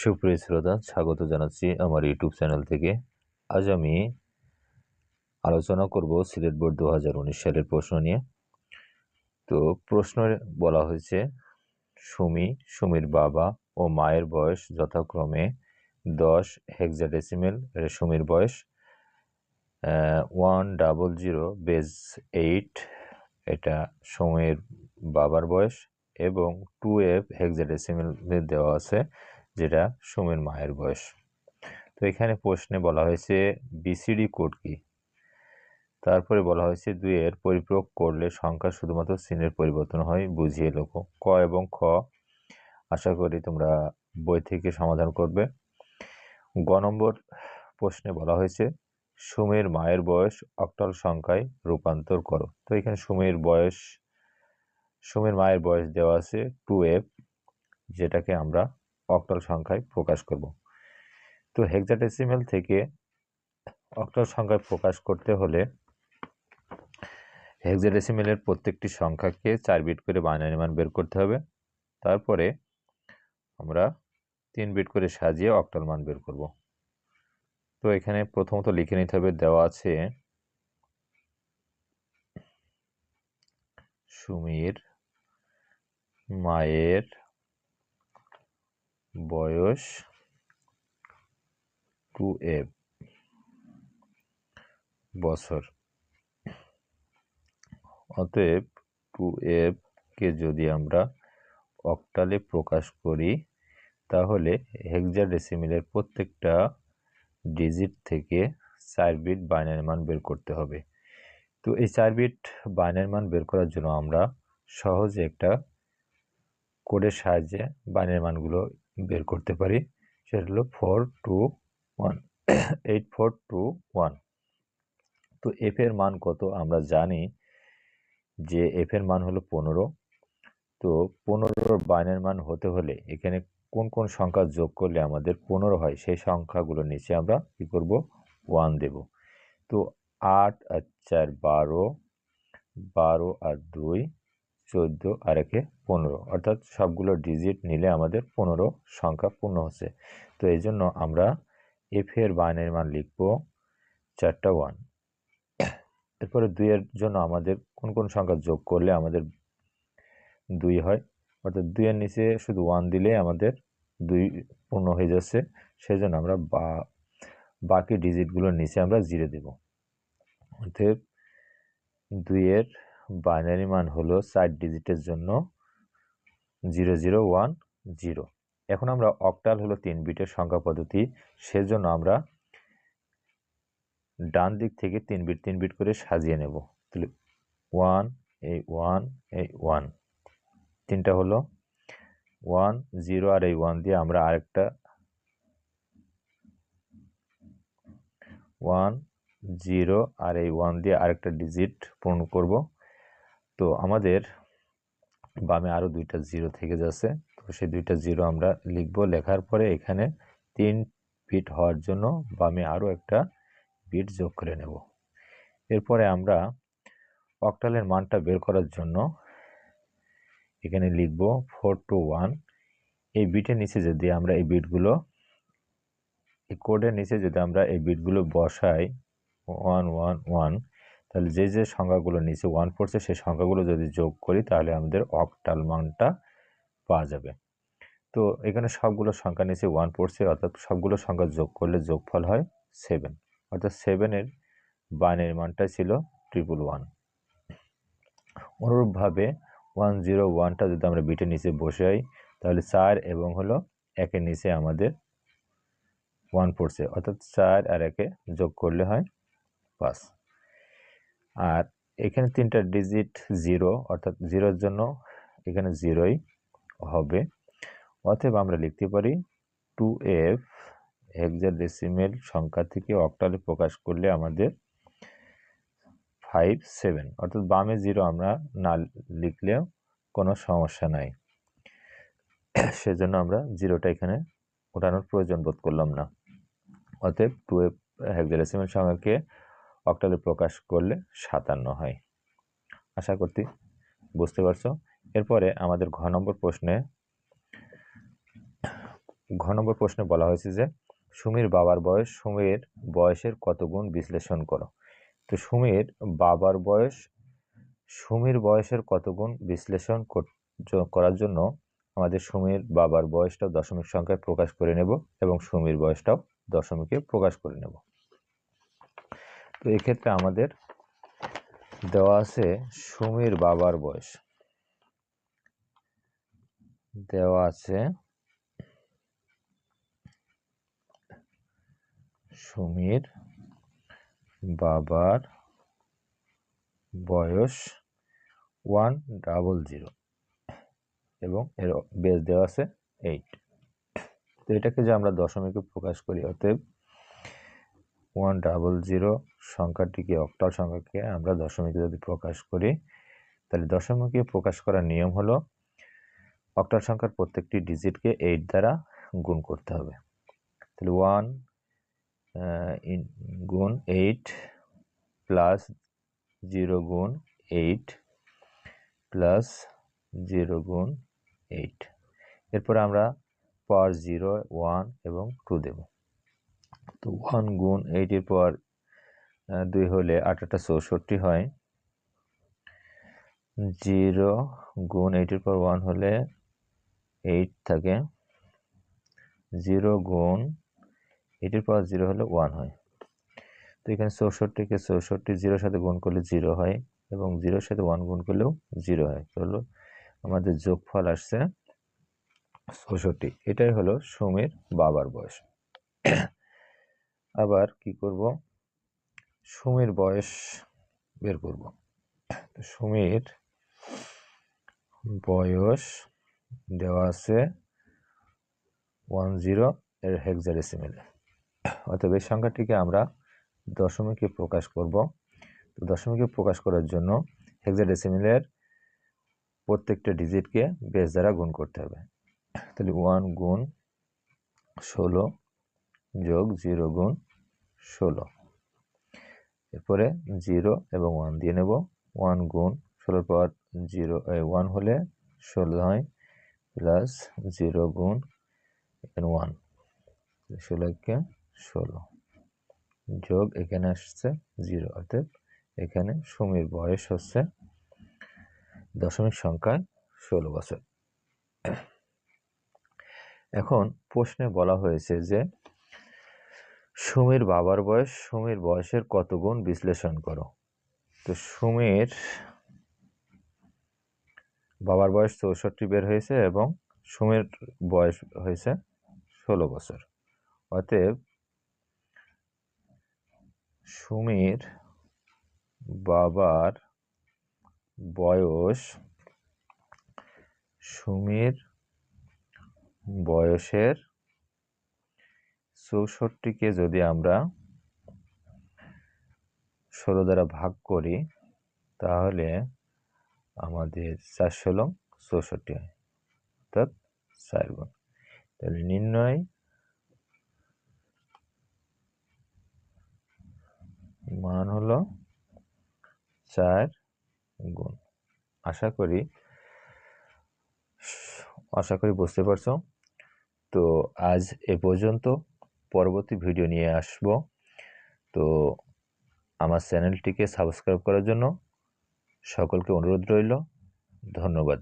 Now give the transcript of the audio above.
সুপ্রিয় শ্রোতা, স্বাগত জানাচ্ছি আমার ইউটিউব চ্যানেল থেকে। আজ আমি আলোচনা করব সিলেট বোর্ড দু হাজার উনিশ সালের প্রশ্ন নিয়ে। তো প্রশ্ন বলা হয়েছে, সুমি, সুমির বাবা ও মায়ের বয়স যথাক্রমে দশ হেক্সাডেসিমেল সুমির বয়স one double zero base eight এটা সুমির বাবার বয়স এবং টু এফ হেক্সাডেসিমেল দেওয়া আছে। যেটা সুমির মায়ের বয়স। তো এখানে প্রশ্নে বলা হয়েছে বিসিডি কোড কি? তারপরে বলা হয়েছে দুইয়ের পরিপ্রয়োগ করলে সংখ্যা শুধুমাত্র চিহ্নের পরিবর্তন হয়, বুঝিয়ে লেখো। ক এবং খ, আশা করি তোমরা বই থেকে সমাধান করবে। গ নম্বর প্রশ্নে বলা হয়েছে, সুমের মায়ের বয়স অক্টাল সংখ্যায় রূপান্তর করো। তো এখানে সুমের বয়স, সুমের মায়ের বয়স দেওয়া আছে টু এফ যেটাকে আমরা অক্টাল সংখ্যায় প্রকাশ করব। তো হেক্সাডেসিমেল থেকে অক্টাল সংখ্যায় প্রকাশ করতে হলে হেক্সাডেসিমেলের প্রত্যেকটি সংখ্যাকে চার বিট করে বাইনারি মান বের করতে হবে। তারপরে আমরা তিন বিট করে সাজিয়ে অক্টাল মান বের করব। তো এখানে প্রথমত লিখে নিতে হবে, দেওয়া আছে সুমির মায়ের বয়স টু এফ বছর। অতএব টু কে যদি আমরা অক্টালে প্রকাশ করি, তাহলে হেক্সাডেসিমিলের প্রত্যেকটা ডিজিট থেকে চার বিট বাইনারি মান বের করতে হবে। তো এই চার বিট বাইনারি মান বের করার জন্য আমরা সহজে একটা কোডের সাহায্যে বাইনারি মানগুলো বের করতে পারি, সেটা হলো four two one eight four two one তো এফ এর মান কত? আমরা জানি যে এফ এর মান হলো পনেরো। তো পনেরোর বাইনের মান হতে হলে এখানে কোন কোন সংখ্যা যোগ করলে আমাদের পনেরো হয়, সেই সংখ্যাগুলো নিচে আমরা কী করব? ওয়ান দেব। তো আট আর চার বারো বারো আর দুই চোদ্দ আর একে পনেরো। অর্থাৎ সবগুলো ডিজিট নিলে আমাদের পনেরো সংখ্যা পূর্ণ হচ্ছে। তো এই জন্য আমরা এফ এর বাইনের মান লিখব চারটা ওয়ান এরপরে দুইয়ের জন্য আমাদের কোন কোন সংখ্যা যোগ করলে আমাদের দুই হয়? অর্থাৎ দুইয়ের নিচে শুধু ওয়ান দিলে আমাদের দুই পূর্ণ হয়ে যাচ্ছে। সেই জন্য আমরা বা, বাকি ডিজিটগুলোর নিচে আমরা জিরো দেব। অর্থাৎ দুইয়ের বাইনারি মান হলো চার ডিজিটের জন্য জিরো জিরো ওয়ান জিরো। এখন আমরা অক্টাল হলো তিন বিটের সংখ্যা পদ্ধতি, সেজন্য আমরা ডান দিক থেকে তিন বিট তিন বিট করে সাজিয়ে নেব। তাহলে ওয়ান, এই ওয়ান এই ওয়ান। তিনটা হলো ওয়ান, জিরো আর এই ওয়ান দিয়ে আমরা আরেকটা ওয়ান, জিরো আর এই ওয়ান দিয়ে আরেকটা ডিজিট পূর্ণ করব। তো আমাদের বামে আরও দুইটা জিরো থেকে যাচ্ছে। তো সেই দুইটা জিরো আমরা লিখব। লেখার পরে এখানে তিন বিট হওয়ার জন্য বামে আরও একটা বিট যোগ করে নেব। এরপরে আমরা অক্টালের মানটা বের করার জন্য এখানে লিখব ফোর টু ওয়ান এই বিটের নিচে যদি আমরা এই বিটগুলো এই কোডের নিচে যদি আমরা এই বিটগুলো বসাই ওয়ান ওয়ান ওয়ান তাহলে যে যে সংখ্যাগুলো নিচে ওয়ান পড়ছে সেই সংখ্যাগুলো যদি যোগ করি তাহলে আমাদের অক্টাল মানটা পাওয়া যাবে। তো এখানে সবগুলো সংখ্যা নিচে ওয়ান পড়ছে অর্থাৎ সবগুলো সংখ্যা যোগ করলে যোগফল হয় সেভেন অর্থাৎ সেভেনের বানের মানটা ছিল ট্রিপল ওয়ান অনুরূপভাবে ওয়ান জিরো ওয়ানটা যদি আমরা বিটের নিচে বসে বসাই তাহলে চার এবং হলো একের নিচে আমাদের ওয়ান পড়ছে অর্থাৎ চার আর একে যোগ করলে হয় পাঁচ। আর এখানে তিনটা ডিজিট জিরো অর্থাৎ জিরোর জন্য এখানে জিরোই হবে। অতএব আমরা লিখতে পারি টু এফ হেক্সাডেসিমেল সংখ্যা থেকে অক্টালে প্রকাশ করলে আমাদের ফাইভ সেভেন অর্থাৎ বামে জিরো আমরা না লিখলেও কোনো সমস্যা নাই। সেজন্য আমরা জিরোটা এখানে ওঠানোর প্রয়োজন বোধ করলাম না। অতএব টু এফ হেক্সাডেসিমেল সংখ্যাকে অক্টালে প্রকাশ করলে সাতান্ন হয়। আশা করতে বুঝতে পারছ? এরপরে আমাদের ঘ নম্বর প্রশ্নে, ঘ নম্বর প্রশ্নে বলা হয়েছে যে, সুমির বাবার বয়স, সুমির বয়সের কত গুণ বিশ্লেষণ করো? তো সুমির বাবার বয়স, সুমির বয়সের কত গুণ বিশ্লেষণ করার জন্য আমাদের সুমির বাবার বয়সটাও দশমিক সংখ্যায় প্রকাশ করে নেব এবং সুমির বয়সটাও দশমিকে প্রকাশ করে নেব। তো এক্ষেত্রে আমাদের দেওয়া আছে সুমির বাবার বয়স। দেওয়া আছে সুমির বাবার বয়স ওয়ান ডাবল জিরো এবং এর বেস দেওয়া আছে এইট। তো এটাকে যে আমরা দশমিকে প্রকাশ করি, অতএব ওয়ান ডাবল জিরো সংখ্যাটিকে অক্টাল সংখ্যাকে আমরা দশমিকে যদি প্রকাশ করি, তাহলে দশমিকে প্রকাশ করার নিয়ম হলো অক্টাল সংখ্যার প্রত্যেকটি ডিজিটকে এইট দ্বারা গুণ করতে হবে। তাহলে ওয়ান গুণ এইট প্লাস জিরো গুণ এইট প্লাস জিরো গুণ এইট এরপরে আমরা পাওয়ার জিরো ওয়ান এবং টু দেব। তো ওয়ান গুণ এইটের পর দুই হলে আঠারোটা চৌষট্টি হয়। জিরো গুণ এইটের পর ওয়ান হলে এইট থাকে। জিরো গুণ এইটের পর জিরো হলে ওয়ান হয়। তো এখানে চৌষট্টিকে চৌষট্টি জিরোর সাথে গুণ করলে জিরো হয় এবং জিরোর সাথে ওয়ান গুণ করলেও জিরো হয়। তো হলো আমাদের যোগফল আসছে চৌষট্টি। এটাই হলো সুমির বাবার বয়স। আবার কি করব? সুমির বয়স বের করব। তো সুমির বয়স দেওয়া আছে ওয়ান জিরো এর হেক্সাডেসিমেলে। অতএব এই সংখ্যাটিকে আমরা দশমিকে প্রকাশ করব। তো দশমিকে প্রকাশ করার জন্য হেক্সাডেসিমেলের প্রত্যেকটা ডিজিটকে বেস দ্বারা গুণ করতে হবে। তাহলে ওয়ান গুণ ষোলো যোগ জিরো গুণ ষোলো। এরপরে জিরো এবং ওয়ান দিয়ে নেব। ওয়ান গুণ ষোলোর পর জিরো ওয়ান হলে ষোলো হয় প্লাস জিরো গুণ ওয়ান ষোলোকে ষোলো। যোগ এখানে আসছে জিরো, অর্থাৎ এখানে সুমির বয়স হচ্ছে দশমিক সংখ্যায় ষোলো বছর। এখন প্রশ্নে বলা হয়েছে যে সুমির বাবার বয়স, সুমির বয়সের কত গুণ বিশ্লেষণ করো? তো সুমির বাবার বয়স চৌষট্টি বের হয়েছে এবং সুমির বয়স হয়েছে ষোলো বছর। অতএব সুমির বাবার বয়স, সুমির বয়সের চৌষট্টিকে যদি আমরা ষোলো দ্বারা ভাগ করি, তাহলে আমাদের চার ষোলো চৌষট্টি হয়। অর্থাৎ চার গুণ। তাহলে নির্ণয় মান হলো চার গুণ। আশা করি আশা করি বুঝতে পারছ? তো আজ এ পর্যন্ত। পরবর্তী ভিডিও নিয়ে আসব। তো আমার চ্যানেলটিকে সাবস্ক্রাইব করার জন্য সকলকে অনুরোধ রইল। ধন্যবাদ।